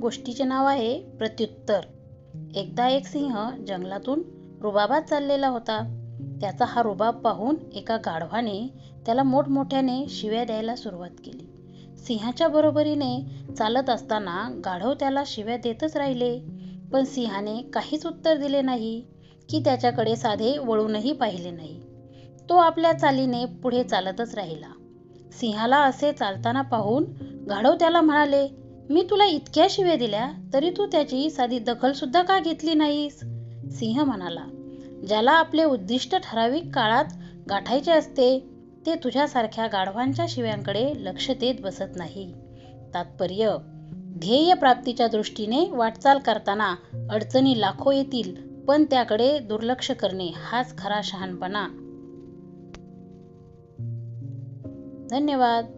गोष्टीचे नाव आहे प्रत्युत्तर. एकदा एक सिंह जंगलातून रुबाबात चाललेला होता. त्याचा हा रुबाब पाहून एका गाढवाने त्याला मोठमोठ्याने शिव्या द्यायला सुरुवात केली. सिंहाच्या बरोबरीने चालत असताना गाढव त्याला शिव्या देतच राहिले पण सिंहाने काहीच उत्तर दिले नाही की त्याच्याकडे साधे वळूनही पाहिले नाही. तो आपल्या चालीने पुढे चालतच राहिला. सिंहाला असे चालताना पाहून गाढव त्याला म्हणाले मी तुला इतक्या शिव्या दिल्या तरी तू त्याची साधी दखल सुद्धा का घेतली नाहीस? सिंह म्हणाला ज्याला आपले उद्दिष्ट ठराविक काळात गाठायचे असते ते तुझ्यासारख्या गाढवांच्या शिव्यांकडे लक्ष देत बसत नाही. तात्पर्य ध्येय प्राप्तीच्या दृष्टीने वाटचाल करताना अडचणी लाखो येतील पण त्याकडे दुर्लक्ष करणे हाच खरा शहाणपणा. धन्यवाद.